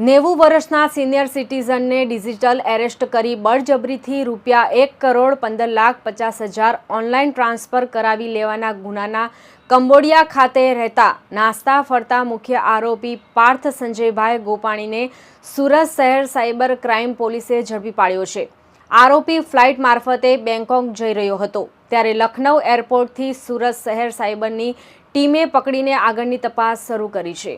નેવું વર્ષના senior સિટીઝનને digital arrest કરી બળજબરીથી રૂપિયા એક કરોડ પંદર લાખ પચાસ હજાર ઓનલાઈન ટ્રાન્સફર કરાવી લેવાના ગુનાના કંબોડિયા ખાતે રહેતા નાસ્તા ફરતા મુખ્ય આરોપી પાર્થ સંજયભાઈ ગોપાણીને સુરત શહેર સાયબર ક્રાઇમ પોલીસે ઝડપી પાડ્યો છે. આરોપી ફ્લાઇટ મારફતે બેંકોક જઈ રહ્યો હતો. ત્યારે લખનૌ એરપોર્ટથી સુરત શહેર સાયબરની ટીમે પકડીને આગળની તપાસ શરૂ કરી છે.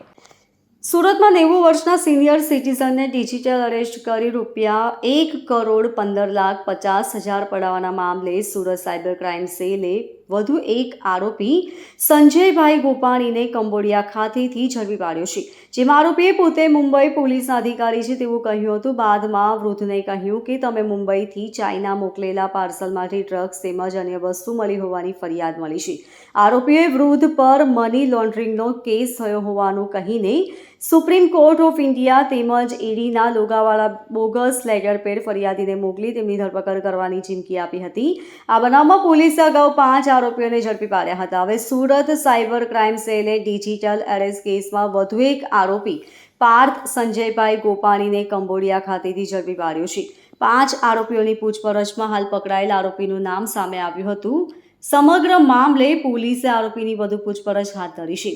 સુરતમાં નેવું વર્ષના સિનિયર સિટીઝનને ડિજિટલ અરેસ્ટ કરી રૂપિયા એક કરોડ પંદર લાખ પચાસ હજાર પડાવવાના મામલે સુરત સાયબર ક્રાઇમ સેલે વધુ એક આરોપી સંજયભાઈ ગોપાણીને કંબોડિયા ખાતેથી ઝડપી પાડ્યો છે. જેમાં આરોપીએ પોતે મુંબઈ પોલીસના અધિકારી છે તેવું કહ્યું હતું. બાદમાં વૃદ્ધને કહ્યું કે, તમે મુંબઈથી ચાઇના મોકલેલા પાર્સલમાંથી ડ્રગ્સ તેમજ અન્ય વસ્તુ મળી હોવાની ફરિયાદ મળી છે. આરોપીએ વૃદ્ધ પર મની લોન્ડરિંગનો કેસ થયો હોવાનું કહીને સુપ્રીમ કોર્ટ ઓફ ઇન્ડિયા તેમજ ઈડીના લોગાવાળા બોગસ લેટર પેડ ફરિયાદીને મોકલી તેમની ધરપકડ કરવાની ચીમકી આપી હતી. આ બનાવમાં પોલીસે અગાઉ પાંચ આરોપીઓને ઝડપી પાડ્યા હતા. હવે સુરત સાયબર ક્રાઇમ સેલે ડિજિટલ એરેસ્ટ કેસમાં વધુ એક આરોપી પાર્થ સંજયભાઈ ગોપાણીને કંબોડિયા ખાતેથી ઝડપી પાડ્યો છે. પાંચ આરોપીઓની પૂછપરછમાં હાલ પકડાયેલ આરોપીનું નામ સામે આવ્યું હતું. સમગ્ર મામલે પોલીસે આરોપીની વધુ પૂછપરછ હાથ ધરી છે.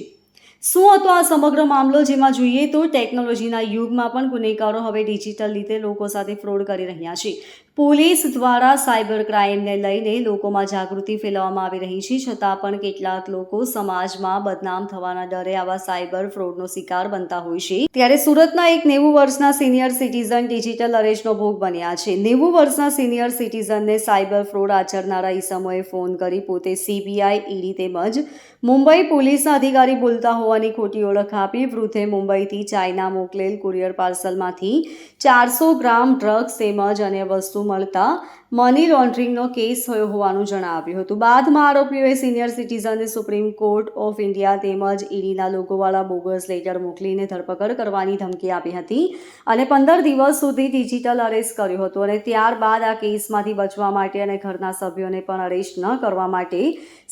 શું હતો આ સમગ્ર મામલો? જેમાં જોઈએ તો ટેકનોલોજીના યુગમાં પણ ગુનેગારો હવે ડિજિટલ રીતે લોકો સાથે ફ્રોડ કરી રહ્યા છે. પોલીસ દ્વારા સાયબર ક્રાઇમને લઈને લોકોમાં જાગૃતિ ફેલાવવામાં આવી રહી છે. છતાં પણ કેટલાક લોકો સમાજમાં બદનામ થવાના ડરે આવા સાયબર ફ્રોડનો શિકાર બનતા હોય છે. ત્યારે સુરતના એક નેવું વર્ષના સિનિયર સિટીઝન ડિજિટલ અરેસ્ટનો ભોગ બન્યા છે. નેવું વર્ષના સિનિયર સિટીઝનને સાયબર ફ્રોડ આચરનારા ઈસમોએ ફોન કરી પોતે સીબીઆઈ, ઈડી તેમજ મુંબઈ પોલીસના અધિકારી બોલતા હોવાની ખોટી ઓળખ આપી વૃદ્ધે મુંબઈથી ચાઇના મોકલેલ કુરિયર પાર્સલમાંથી ચારસો ગ્રામ ડ્રગ્સ તેમજ અન્ય વસ્તુ મળતા મની લોન્ડરિંગનો કેસ થયો હોવાનું જણાવ્યું હતું. બાદમાં આરોપીઓએ સિનિયર સિટીઝનને સુપ્રીમ કોર્ટ ઓફ ઇન્ડિયા તેમજ ઈડીના લોગોવાળા બોગસ લેટર મોકલીને ધરપકડ કરવાની ધમકી આપી હતી અને પંદર દિવસ સુધી ડિજિટલ અરેસ્ટ કર્યું હતું અને ત્યારબાદ આ કેસમાંથી બચવા માટે અને ઘરના સભ્યોને પણ અરેસ્ટ ન કરવા માટે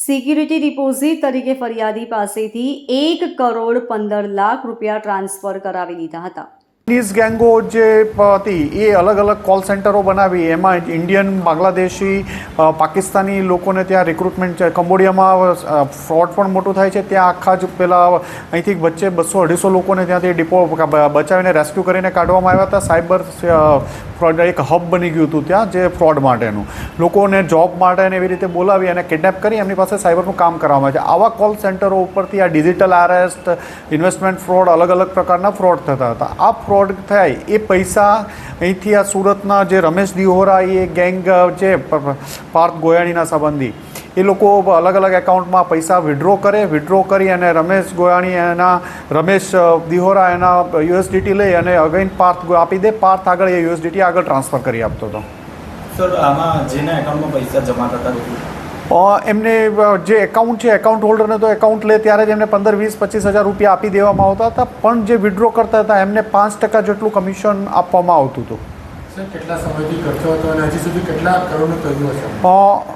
સિક્યુરિટી ડિપોઝિટ તરીકે ફરિયાદી પાસેથી એક કરોડ પંદર લાખ રૂપિયા ટ્રાન્સફર કરાવી દીધા હતા. ચાઇનીઝ ગેંગો જે હતી, એ અલગ અલગ કોલ સેન્ટરો બનાવી. એમાં ઇન્ડિયન બાંગ્લાદેશી પાકિસ્તાની લોકોને ત્યાં રિક્રુટમેન્ટ છે. કંબોડિયામાં ફ્રોડ પણ મોટું થાય છે. ત્યાં આખા જ પેલા અહીંથી વચ્ચે બસો અઢીસો લોકોને ત્યાંથી ડિપો બચાવીને રેસ્ક્યુ કરીને કાઢવામાં આવ્યા હતા. સાયબર ફ્રોડ એક હબ બની ગયું હતું ત્યાં, જે ફ્રોડ માટેનું. લોકોને જોબ માટે એવી રીતે બોલાવી અને કિડનેપ કરી એમની પાસે સાયબરનું કામ કરવામાં આવે છે. આવા કોલ સેન્ટરો ઉપરથી આ ડિજિટલ અરેસ્ટ ઇન્વેસ્ટમેન્ટ ફ્રોડ અલગ અલગ પ્રકારના ફ્રોડ થતા હતા. આ ફ્રોડ થાય. એ પૈસા અહીંથી આ સુરતના જે રમેશ દિહોરા, એ ગેંગ છે પાર્થ ગોયાણીના સંબંધી, એ લોકો અલગ અલગ એકાઉન્ટમાં પૈસા વિડ્રો કરે. વિડ્રો કરી અને રમેશ ગોયાણી એના, રમેશ દિહોરા એના યુએસડીટી લઈ અને અગેન પાર્થ આપી દે. પાર્થ આગળ એ યુએસડીટી આગળ ટ્રાન્સફર કરી આપતો હતો. સર આમાં જેના એકાઉન્ટમાં પૈસા જમા થતા એમને જે એકાઉન્ટ છે એકાઉન્ટ હોલ્ડરને તો એકાઉન્ટ લે ત્યારે જ એમને પંદર, વીસ, પચીસ હજાર રૂપિયા આપી દેવામાં આવતા હતા. પણ જે વિડ્રો કરતા હતા, એમને પાંચ ટકા જેટલું કમિશન આપવામાં આવતું હતું.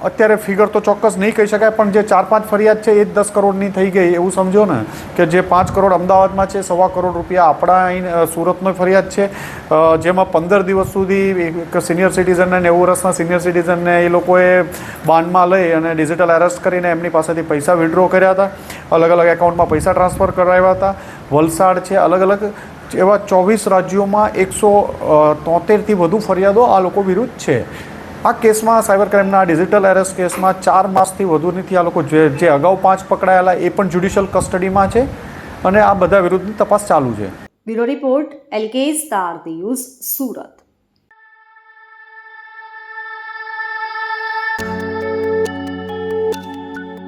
અત્યારે ફિગર તો ચોક્કસ નહીં કહી શકાય, પણ જે ચાર પાંચ ફરિયાદ છે એ જ દસ કરોડની થઈ ગઈ. એવું સમજો ને કે જે પાંચ કરોડ અમદાવાદમાં છે, સવા કરોડ રૂપિયા આપણા અહીં સુરતનો ફરિયાદ છે. જેમાં પંદર દિવસ સુધી એક સિનિયર સિટીઝનને નેવું વર્ષના સિનિયર સિટીઝનને એ લોકોએ બાનમાં લઈ અને ડિજિટલ એરેસ્ટ કરીને એમની પાસેથી પૈસા વિડ્રો કર્યા હતા. અલગ અલગ એકાઉન્ટમાં પૈસા ટ્રાન્સફર કરાવ્યા હતા. વલસાડ છે અલગ અલગ એવા ચોવીસ રાજ્યોમાં એકસો તોતેરથી વધુ ફરિયાદો આ લોકો વિરુદ્ધ છે. આ કેસમાં સાયબર ક્રાઇમના ડિજિટલ એરેસ્ટ કેસમાં ચાર માસથી વધુ નથી આ લોકો જે જે અગાઉ પાંચ પકડાયેલા એ પણ જ્યુડિશિયલ કસ્ટડીમાં છે અને આ બધા વિરુદ્ધની તપાસ ચાલુ છે. Bureau report, LK star news, Surat.